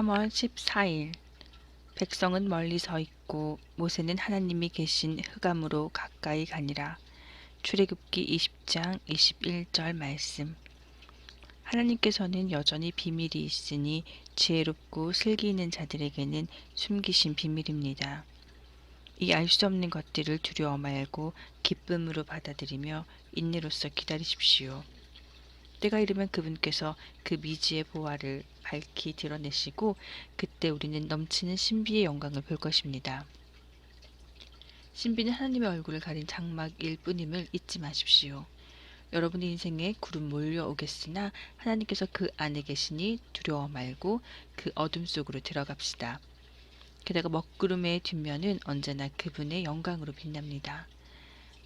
3월 14일 백성은 멀리 서 있고 모세는 하나님이 계신 흑암으로 가까이 가니라. 출애굽기 20장 21절 말씀. 하나님께서는 여전히 비밀이 있으니 지혜롭고 슬기 있는 자들에게는 숨기신 비밀입니다. 이 알 수 없는 것들을 두려워 말고 기쁨으로 받아들이며 인내로서 기다리십시오. 때가 이르면 그분께서 그 미지의 보화를 밝히 드러내시고 그때 우리는 넘치는 신비의 영광을 볼 것입니다. 신비는 하나님의 얼굴을 가린 장막일 뿐임을 잊지 마십시오. 여러분의 인생에 구름 몰려오겠으나 하나님께서 그 안에 계시니 두려워 말고 그 어둠 속으로 들어갑시다. 게다가 먹구름의 뒷면은 언제나 그분의 영광으로 빛납니다.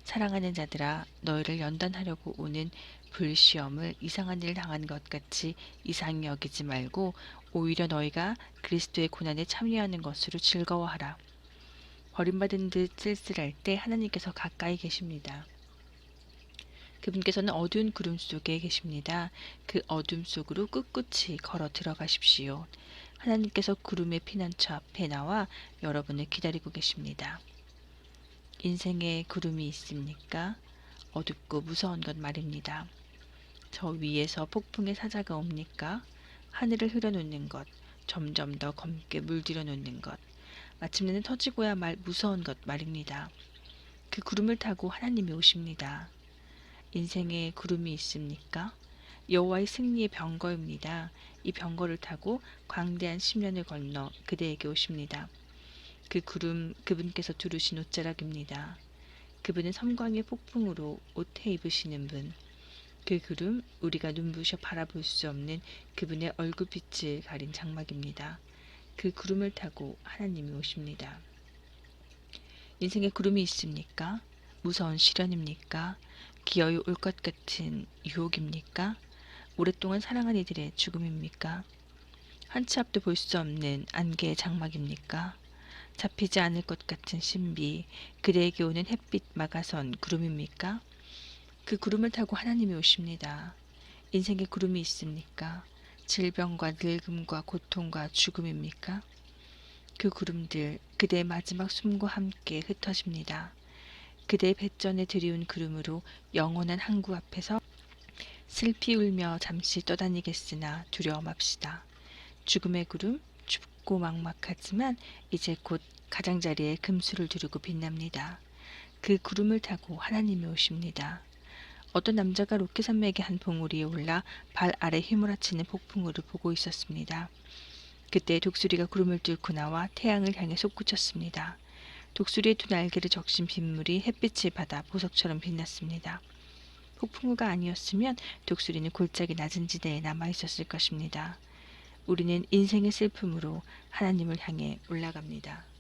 사랑하는 자들아 너희를 연단하려고 오는 불시험을 이상한 일을 당한 것 같이 이상히 여기지 말고 오히려 너희가 그리스도의 고난에 참여하는 것으로 즐거워하라. 버림받은 듯 쓸쓸할 때 하나님께서 가까이 계십니다. 그분께서는 어두운 구름 속에 계십니다. 그 어둠 속으로 꿋꿋이 걸어 들어가십시오. 하나님께서 구름의 피난처 앞에 나와 여러분을 기다리고 계십니다. 인생에 구름이 있습니까? 어둡고 무서운 것 말입니다. 저 위에서 폭풍의 사자가 옵니까? 하늘을 흐려놓는 것, 점점 더 검게 물들여 놓는 것, 마침내는 터지고야 말 무서운 것 말입니다. 그 구름을 타고 하나님이 오십니다. 인생에 구름이 있습니까? 여호와의 승리의 병거입니다. 이 병거를 타고 광대한 심련을 건너 그대에게 오십니다. 그 구름 그분께서 두르신 옷자락입니다. 그분은 섬광의 폭풍으로 옷에 입으시는 분. 그 구름 우리가 눈부셔 바라볼 수 없는 그분의 얼굴빛을 가린 장막입니다. 그 구름을 타고 하나님이 오십니다. 인생에 구름이 있습니까? 무서운 시련입니까? 기어이 올 것 같은 유혹입니까? 오랫동안 사랑한 이들의 죽음입니까? 한치 앞도 볼 수 없는 안개의 장막입니까? 잡히지 않을 것 같은 신비, 그대에게 오는 햇빛 막아선 구름입니까? 그 구름을 타고 하나님이 오십니다. 인생에 구름이 있습니까? 질병과 늙음과 고통과 죽음입니까? 그 구름들 그대의 마지막 숨과 함께 흩어집니다. 그대의 배전에 들이운 구름으로 영원한 항구 앞에서 슬피 울며 잠시 떠다니겠으나 두려워 맙시다. 죽음의 구름 춥고 막막하지만 이제 곧 가장자리에 금수를 두르고 빛납니다. 그 구름을 타고 하나님이 오십니다. 어떤 남자가 로켓산맥의 한 봉우리에 올라 발 아래 휘몰아치는 폭풍우를 보고 있었습니다. 그때 독수리가 구름을 뚫고 나와 태양을 향해 솟구쳤습니다. 독수리의 두 날개를 적신 빗물이 햇빛을 받아 보석처럼 빛났습니다. 폭풍우가 아니었으면 독수리는 골짜기 낮은 지대에 남아 있었을 것입니다. 우리는 인생의 슬픔으로 하나님을 향해 올라갑니다.